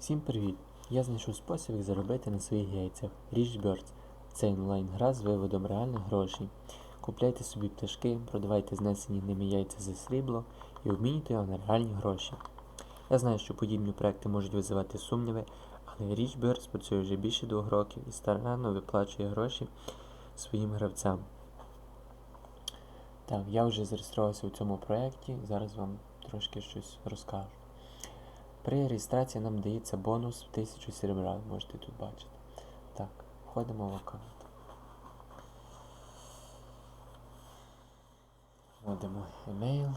Всім привіт! Я знайшов спосіб, як заробити на своїх яйцях. Rich це онлайн-гра з виводом реальних грошей. Купляйте собі пташки, продавайте знесені ними яйця за срібло і обмінюйте його на реальні гроші. Я знаю, що подібні проекти можуть визивати сумніви, але Rich працює вже більше двох років і старанно виплачує гроші своїм гравцям. Так, я вже зареєструвався у цьому проєкті, зараз вам трошки щось розкажу. При реєстрації нам дається бонус в 1000 серебра, можете тут бачити. Так, входимо в аккаунт. Вводимо емейл,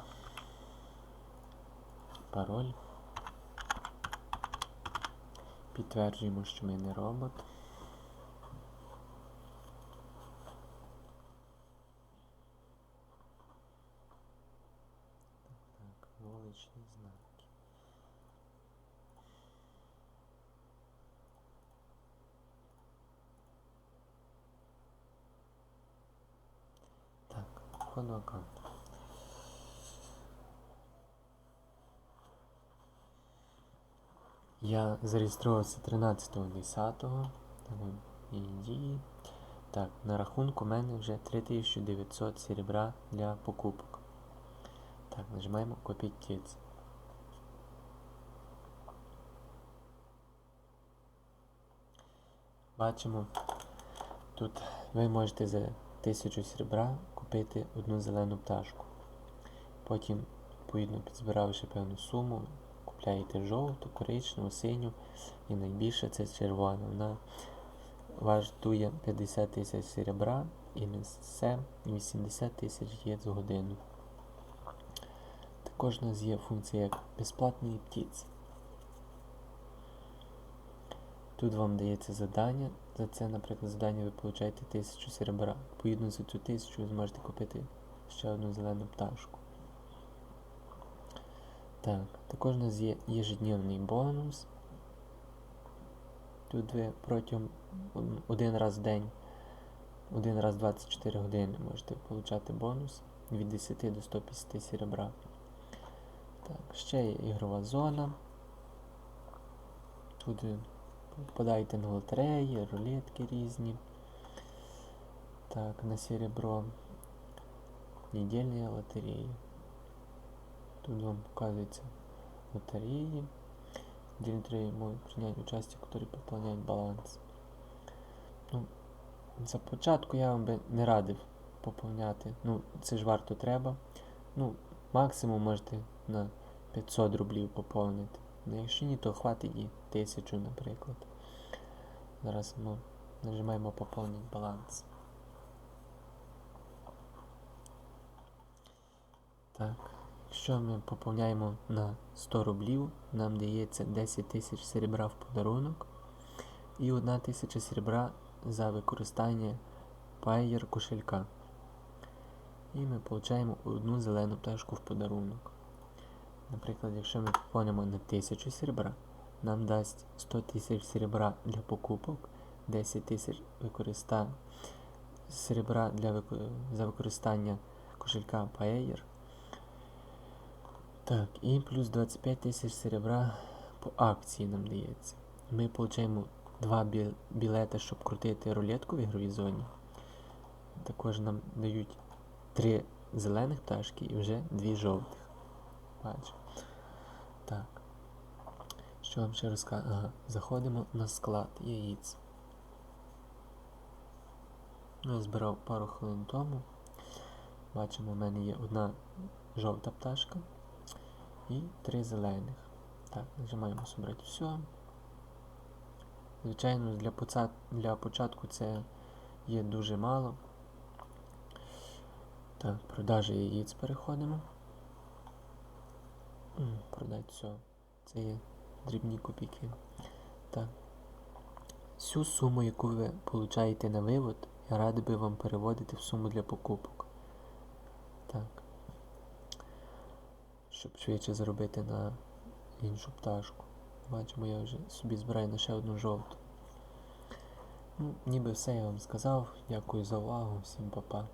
пароль. Підтверджуємо, що ми не робот. Так, вуличні знаки. Входу. Я зареєструвався 13.10. Так, і. Так, на рахунку в мене вже 3900 серебра для покупок. Так, нажимаємо купіть тіц. Бачимо, тут ви можете за 1000 серебра купити одну зелену пташку. Потім, відповідно, підзбиравши певну суму, купляєте жовту, коричневу, синю і найбільше це червона. Вона вартує 50 тисяч серебра і несе 80 тисяч єць в годину. Також у нас є функція як безплатний птіць. Тут вам дається задання. За це, наприклад, задання ви получаєте 1000 серебра. Відповідно за цю тисячу ви зможете купити ще одну зелену пташку. Так, також у нас є ежедневний бонус. Тут ви протягом один раз в день, один раз 24 години можете отримати бонус від 10 до 150 серебра. Так, ще є ігрова зона. Тут попадаєте на лотереї, рулетки різні. Так, на серебро. Недільні лотереї. Тут вам показується лотереї. Директори можуть прийняти участь, які поповняють баланс. Ну, За початку я вам би не радив поповняти. Ну, це ж варто треба. Ну, максимум можете на 500 рублів поповнити. Ну, якщо ні, то хватить і 1000, наприклад. Зараз ми нажимаємо поповнити баланс. Так. Якщо ми поповняємо на 100 рублів, нам дається 10 тисяч серебра в подарунок і 1 тисяча серебра за використання Payer кошелька. І ми отримуємо одну зелену пташку в подарунок. Наприклад, якщо ми поповнимо на 1000 серебра, нам дасть 100 тисяч серебра для покупок, 10 тисяч використання серебра для вико... за використання кошелька Payer. Так, і плюс 25 тисяч серебра по акції нам дається. Ми отримуємо два білети, щоб крутити рулетку в ігровій зоні. Також нам дають три зелених пташки і вже дві жовтих. Бачу. Так. Що вам ще розказати? Ага, заходимо на склад яїць. Ну, я збирав пару хвилин тому. Бачимо, в мене є одна жовта пташка і три зелених. Так, нажимаємо собрати все. Звичайно, для поца... для початку це є дуже мало. Так, продажі яєць переходимо. Продать все. Це є дрібні копійки. Так. Всю суму, яку ви получаєте на вивод, я радий би вам переводити в суму для покупок. Так щоб швидше заробити на іншу пташку. Бачимо, я вже собі збираю на ще одну жовту. Ну, Ніби все я вам сказав. Дякую за увагу, всім па-па.